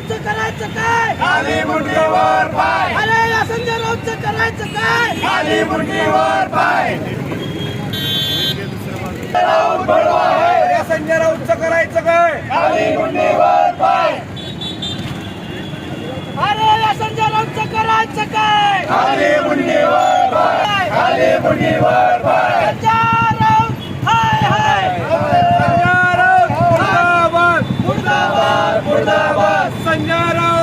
राऊतचं करायचं काय? खाली मुंडीवर पाय. अरे या संजय राऊतचं करायचं काय? खाली मुंडीवर पाय. राऊत आहे या संजय राऊतचं करायचं काय? खाली मुंडीवर पाय. अरे या संजय राऊतचं करायचं काय? खाली मुंडीवर पाय. खाली मुंडीवर पाय संजय राऊत हाय हाय संजय राऊत मुर्दाबाद मुर्दाबाद मुर्दाबाद संजय राऊत मुर्दाबाद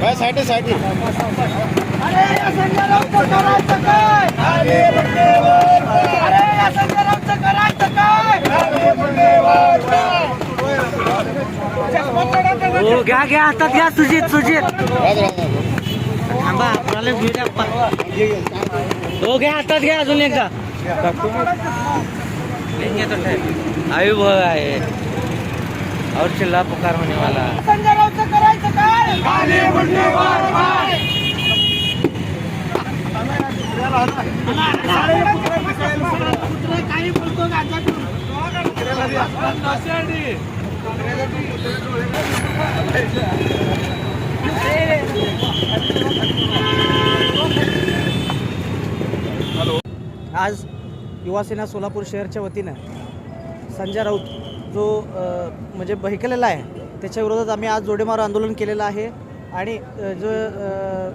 काय साठी साठी? अरे या करायचं काय? अरे या करायचं काय? हो घ्या घ्या हातात घ्या सुजित सुजित. थांबा आपल्याला घेऊ द्या पा- हो घ्या हातात घ्या अजून एकदा. आयु भग आहे. और चिल्ला पुकार होने वाला संजय राऊतचं करायचं काय? खाली मुंडीवर पाय काही बोलतो आज युवासेना सोलापूर शहरच्या वतीनं संजय राऊत जो म्हणजे बहिकलेला आहे त्याच्या विरोधात आम्ही आज जोडेमार आंदोलन केलेलं आहे. आणि जो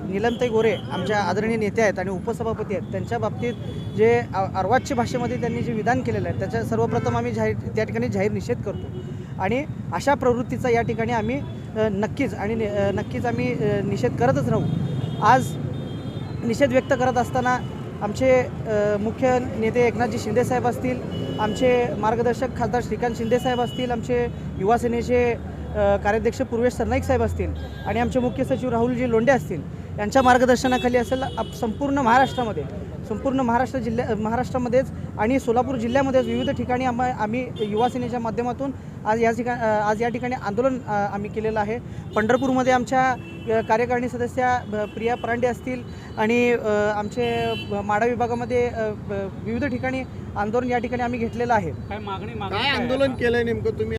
नीलमताई गोरे आमच्या आदरणीय नेते आहेत आणि उपसभापती आहेत त्यांच्या बाबतीत जे अर्वाच्य भाषेमध्ये त्यांनी जे विधान केलेलं आहे त्याच्या सर्वप्रथम आम्ही जाहीर त्या ठिकाणी जाहीर निषेध करतो. आणि अशा प्रवृत्तीचा या ठिकाणी आम्ही नक्कीच आणि नि- नक्कीच आम्ही निषेध करतच राहू. आज निषेध व्यक्त करत असताना आमचे मुख्य नेते एकनाथजी शिंदेसाहेब असतील आमचे मार्गदर्शक खासदार श्रीकांत शिंदेसाहेब असतील आमचे युवासेनेचे कार्याध्यक्ष पूर्वेश सरनाईक साहेब असतील आणि आमचे मुख्य सचिव राहुलजी लोंढे असतील यांच्या मार्गदर्शनाखाली असेल आप- संपूर्ण महाराष्ट्रामध्ये संपूर्ण महाराष्ट्र जिल्ह्या महाराष्ट्रामध्येच आणि सोलापूर जिल्ह्यामध्येच विविध ठिकाणी आम्हा आम्ही युवासेनेच्या माध्यमातून आज या ठिकाणी आज या ठिकाणी आंदोलन आम्ही केलेलं आहे. पंढरपूरमध्ये आमच्या कार्यकारिणी सदस्या प्रिया परांडे असतील आणि आमचे माडा विभागामध्ये विविध ठिकाणी आंदोलन या ठिकाणी आम्ही घेतलेलं आहे. काय आंदोलन केलंय नेमकं तुम्ही?